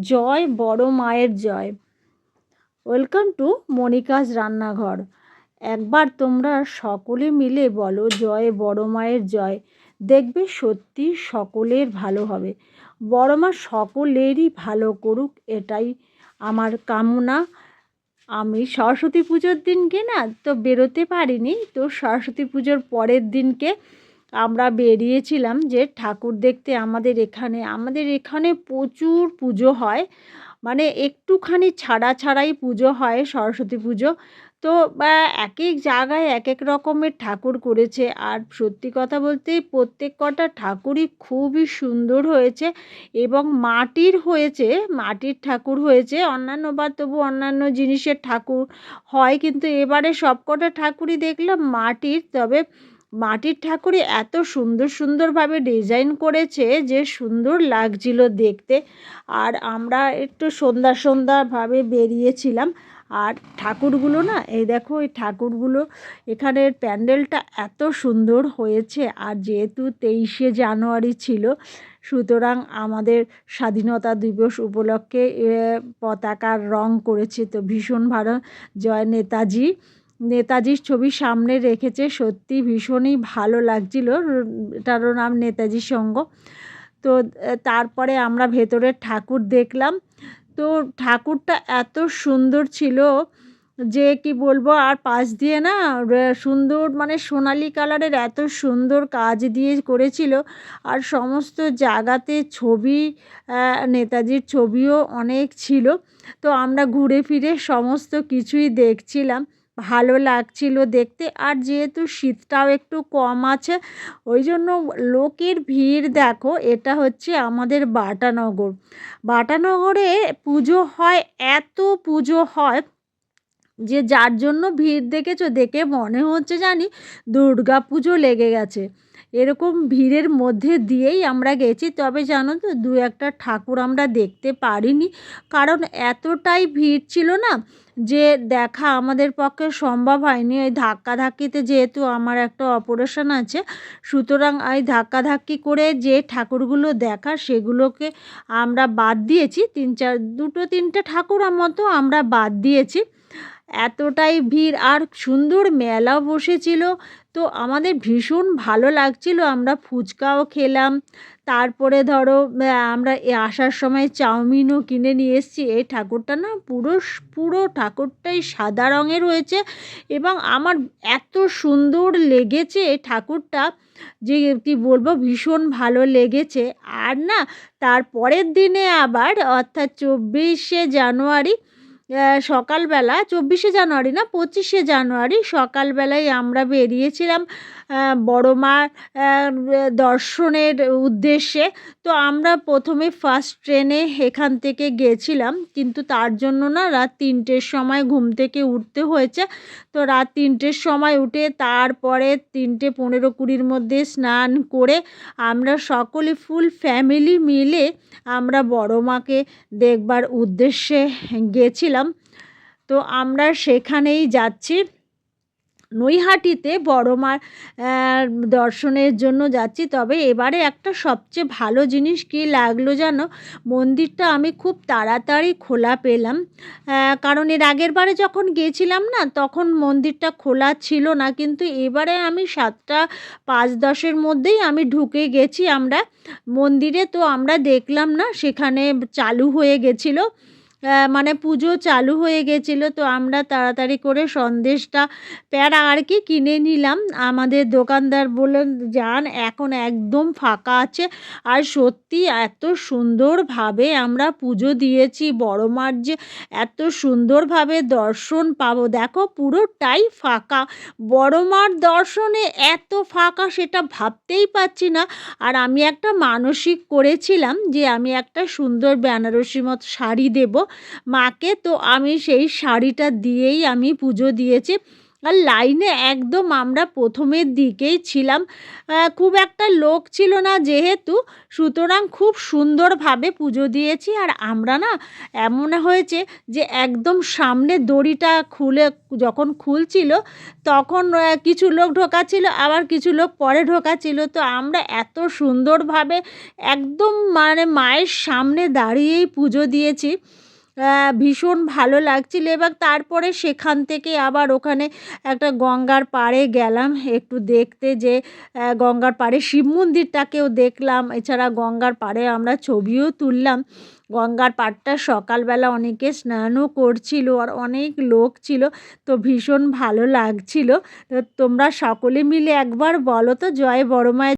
জয় বড় মায়ের জয়। Welcome to মনিকাজ রান্নাঘর। একবার তোমরা সকলে মিলে বলো জয় বড় মায়ের জয়। দেখবে সত্যি সকলের ভালো হবে। বড় মা সকলেরই ভালো করুক এটাই আমার কামনা। আমি সরস্বতী পুজোর দিনকে না তো বেরোতে পারিনি, তো সরস্বতী পুজোর পরের দিনকে আমরা বেরিয়েছিলাম যে ঠাকুর দেখতে আমাদের এখানে আমাদের এখানে প্রচুর পুজো হয়। মানে একটুখানি ছাড়া ছাড়াই পুজো হয়, সরস্বতী পুজো। তো এক এক জায়গায় এক এক রকমের ঠাকুর করেছে। আর সত্যি কথা বলতে প্রত্যেক কটা ঠাকুরই খুবই সুন্দর হয়েছে এবং মাটির হয়েছে, মাটির ঠাকুর হয়েছে। অন্যান্য বা তবু অন্যান্য জিনিসের ঠাকুর হয়, কিন্তু এবারে সব কটা ঠাকুরই দেখলাম মাটির। তবে মাটির ঠাকুরে এত সুন্দর সুন্দরভাবে ডিজাইন করেছে যে সুন্দর লাগছিল দেখতে। আর আমরা একটু সন্ধ্যা সন্ধ্যাভাবে বেরিয়েছিলাম। আর ঠাকুরগুলো না, এই দেখো, এই ঠাকুরগুলো, এখানের প্যান্ডেলটা এত সুন্দর হয়েছে। আর যেহেতু তেইশে জানুয়ারি ছিল, সুতরাং আমাদের স্বাধীনতা দিবস উপলক্ষে পতাকার রং করেছে। তো ভীষণ ভালো। জয় নেতাজি। নেতাজির ছবি সামনে রেখেছে, সত্যি ভীষণই ভালো লাগছিল। এটারও নাম নেতাজি সঙ্গ। তো, তারপরে আমরা ভেতরের ঠাকুর দেখলাম। তো, ঠাকুরটা এত সুন্দর ছিল যে, কি বলব, আর পাশ দিয়ে না সুন্দর মানে সোনালি কালারের এত সুন্দর কাজ দিয়ে করেছিল। আর সমস্ত জায়গাতে ছবি নেতাজির ছবিও অনেক ছিল। তো, আমরা ঘুরে ফিরে সমস্ত কিছুই দেখছিলাম। ভালো লাগছিল দেখতে। আর যেহেতু শীতটাও একটু কম আছে, ওই জন্য লোকের ভিড় দেখো, এটা হচ্ছে আমাদের বাটানগর। বাটানগরে পুজো হয়, এত পুজো হয় যে যার জন্য ভিড় দেখেছ, দেখে মনে হচ্ছে জানি দুর্গা পুজো লেগে গেছে। এরকম ভিড়ের মধ্যে দিয়েই আমরা গেছি। তবে জানো তো, দু একটা ঠাকুর আমরা দেখতে পারিনি। কারণ এতটাই ভিড় ছিল না যে দেখা আমাদের পক্ষে সম্ভব হয়নি। ওই ধাক্কাধাক্কিতে যেহেতু আমার একটা অপারেশন আছে, সুতরাং ওই ধাক্কাধাক্কি করে যে ঠাকুরগুলো দেখা সেগুলোকে আমরা বাদ দিয়েছি। তিন চার, দুটো তিনটে ঠাকুর মতো আমরা বাদ দিয়েছি। এতটাই ভিড়। আর সুন্দর মেলাও বসেছিল। তো আমাদের ভীষণ ভালো লাগছিল। আমরা ফুচকাও খেলাম। তারপরে ধরো আমরা আসার সময় চাউমিনও কিনে নিয়ে এসেছি। এই ঠাকুরটা না পুরো পুরো ঠাকুরটাই সাদা রঙের রয়েছে এবং আমার এত সুন্দর লেগেছে এই ঠাকুরটা যে কি বলব, ভীষণ ভালো লেগেছে। আর না, তারপরের দিনে আবার, অর্থাৎ চব্বিশে জানুয়ারি সকালবেলা চব্বিশে জানুয়ারি না পঁচিশে জানুয়ারি সকালবেলায় আমরা বেরিয়েছিলাম বড় মা দর্শনের উদ্দেশ্যে। তো আমরা প্রথমে ফার্স্ট ট্রেনে এখান থেকে গেছিলাম, কিন্তু তার জন্য না রাত তিনটের সময় ঘুম থেকে উঠতে হয়েছে। তো রাত তিনটের সময় উঠে তারপরে তিনটে পনেরো কুড়ির মধ্যে স্নান করে আমরা সকলে ফুল ফ্যামিলি মিলে আমরা বড় মাকে দেখবার উদ্দেশ্যে গেছিলাম। তো আমরা সেখানেই যাচ্ছি। নৈহাটিতে বড় মার দর্শনের জন্য যাচ্ছি। তবে এবারে একটা সবচেয়ে ভালো জিনিস কী লাগল জানো? মন্দিরটা আমি খুব তাড়াতাড়ি খোলা পেলাম। কারণ এর আগের বারে যখন গেছিলাম না, তখন মন্দিরটা খোলা ছিল না। কিন্তু এবারে আমি সাতটা পাঁচ দশের মধ্যেই আমি ঢুকে গেছি আমরা মন্দিরে। তো আমরা দেখলাম না, সেখানে চালু হয়ে গেছিল। মানে পুজো চালু হয়ে গেছিল, তো আমরা তাড়াতাড়ি করে সন্দেশটা প্যারা আর কি কিনে নিলাম। আমাদের দোকানদার বললেন, যান, এখন একদম ফাঁকা আছে। আর সত্যি এত সুন্দরভাবে আমরা পুজো দিয়েছি, বড় মার যে এত সুন্দরভাবে দর্শন পাবো। দেখো, পুরোটাই ফাঁকা। বড় মার দর্শনে এত ফাঁকা সেটা ভাবতেই পাচ্ছি না। আর আমি একটা মানসিক করেছিলাম যে আমি একটা সুন্দর বেনারসি মতো শাড়ি দেবো। মাকে তো আমি সেই শাড়িটা দিয়েই আমি পুজো দিয়েছি। আর লাইনে একদম আমরা প্রথমের দিকেই ছিলাম। খুব একটা লোক ছিল না যেহেতু, সুতরাং খুব সুন্দরভাবে পুজো দিয়েছি। আর আমরা না, এমন হয়েছে যে একদম সামনে দড়িটা খুলে যখন খুলছিল, তখন কিছু লোক ঢোকা ছিল আবার কিছু লোক পরে ঢোকা ছিল তো আমরা এত সুন্দরভাবে একদম মানে মায়ের সামনে দাঁড়িয়েই পুজো দিয়েছি। ভীষণ ভালো লাগছিল এবার তারপরে সেখান থেকে আবার ওখানে একটা গঙ্গার পাড়ে গেলাম। একটু দেখতে যে গঙ্গার পাড়ে শিব মন্দিরটাকেও দেখলাম। এছাড়া গঙ্গার পাড়ে আমরা ছবিও তুললাম। গঙ্গার পাড়টা সকালবেলা অনেকে স্নানও করছিল আর অনেক লোক ছিল, তো ভীষণ ভালো লাগছিল। তো তোমরা সকলে মিলে একবার বলো তো, জয় বড় মায়ের